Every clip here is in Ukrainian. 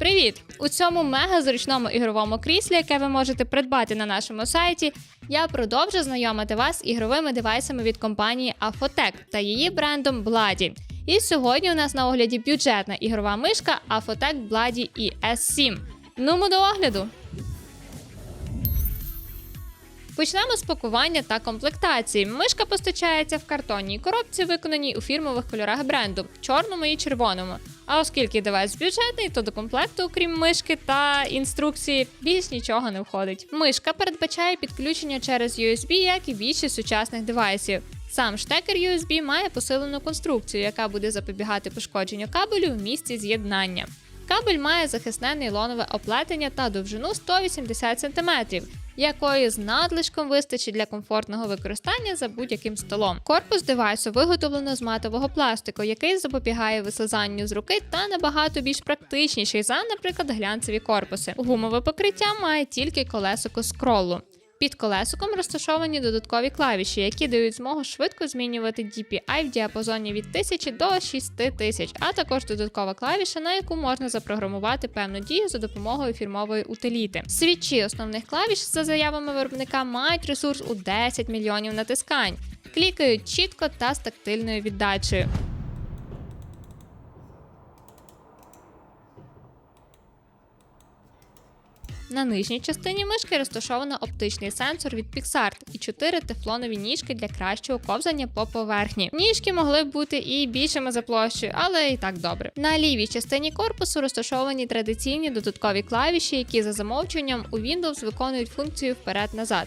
Привіт! У цьому мега зручному ігровому кріслі, яке ви можете придбати на нашому сайті, я продовжу знайомити вас з ігровими девайсами від компанії Afotec та її брендом Bloody. І сьогодні у нас на огляді бюджетна ігрова мишка Afotec Bloody ES7. ми до огляду! Почнемо з пакування та комплектації. Мишка постачається в картонній коробці, виконаній у фірмових кольорах бренду чорному і червоному. А оскільки девайс бюджетний, то до комплекту, окрім мишки та інструкції, більш нічого не входить. Мишка передбачає підключення через USB, як і більшість сучасних девайсів. Сам штекер USB має посилену конструкцію, яка буде запобігати пошкодженню кабелю в місці з'єднання. Кабель має захисне нейлонове оплетення та довжину 180 см, якої з надлишком вистачить для комфортного використання за будь-яким столом. Корпус девайсу виготовлено з матового пластику, який запобігає вислизанню з руки та набагато більш практичніший за, наприклад, глянцеві корпуси. Гумове покриття має тільки колесико скролу. Під колесиком розташовані додаткові клавіші, які дають змогу швидко змінювати DPI в діапазоні від 1000 до 6000, а також додаткова клавіша, на яку можна запрограмувати певну дію за допомогою фірмової утиліти. Свічі основних клавіш за заявами виробника мають ресурс у 10 мільйонів натискань, клікають чітко та з тактильною віддачею. На нижній частині мишки розташовано оптичний сенсор від PixArt і чотири тефлонові ніжки для кращого ковзання по поверхні. Ніжки могли б бути і більшими за площею, але і так добре. На лівій частині корпусу розташовані традиційні додаткові клавіші, які за замовчуванням у Windows виконують функцію вперед-назад.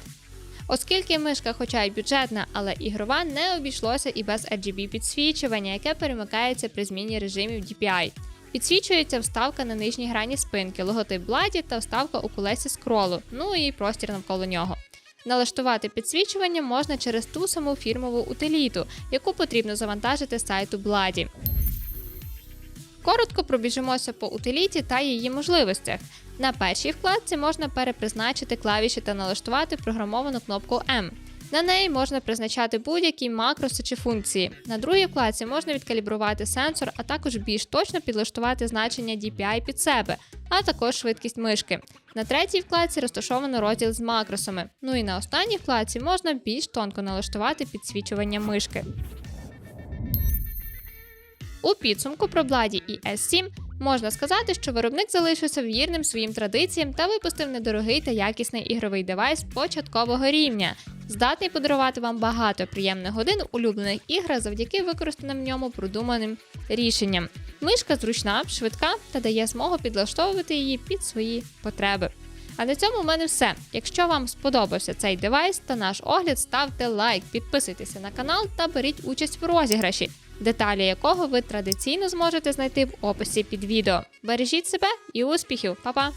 Оскільки мишка, хоча й бюджетна, але ігрова, не обійшлося і без RGB підсвічування, яке перемикається при зміні режимів DPI. Підсвічується вставка на нижній грані спинки, логотип бладі та вставка у колесі скролу, ну і простір навколо нього. Налаштувати підсвічування можна через ту саму фірмову утиліту, яку потрібно завантажити з сайту Бладі. Коротко пробіжимося по утиліті та її можливостях. На першій вкладці можна перепризначити клавіші та налаштувати програмовану кнопку M. На неї можна призначати будь-які макроси чи функції. На другій вкладці можна відкалібрувати сенсор, а також більш точно підлаштувати значення DPI під себе, а також швидкість мишки. На третій вкладці розташовано розділ з макросами. Ну і на останній вкладці можна більш тонко налаштувати підсвічування мишки. У підсумку про Бладі і S7 можна сказати, що виробник залишився вірним своїм традиціям та випустив недорогий та якісний ігровий девайс початкового рівня, здатний подарувати вам багато приємних годин улюблених ігр завдяки використаним в ньому продуманим рішенням. Мишка зручна, швидка та дає змогу підлаштовувати її під свої потреби. А на цьому в мене все. Якщо вам сподобався цей девайс та наш огляд, ставте лайк, підписуйтеся на канал та беріть участь в розіграші, деталі якого ви традиційно зможете знайти в описі під відео. Бережіть себе і успіхів, Па-па!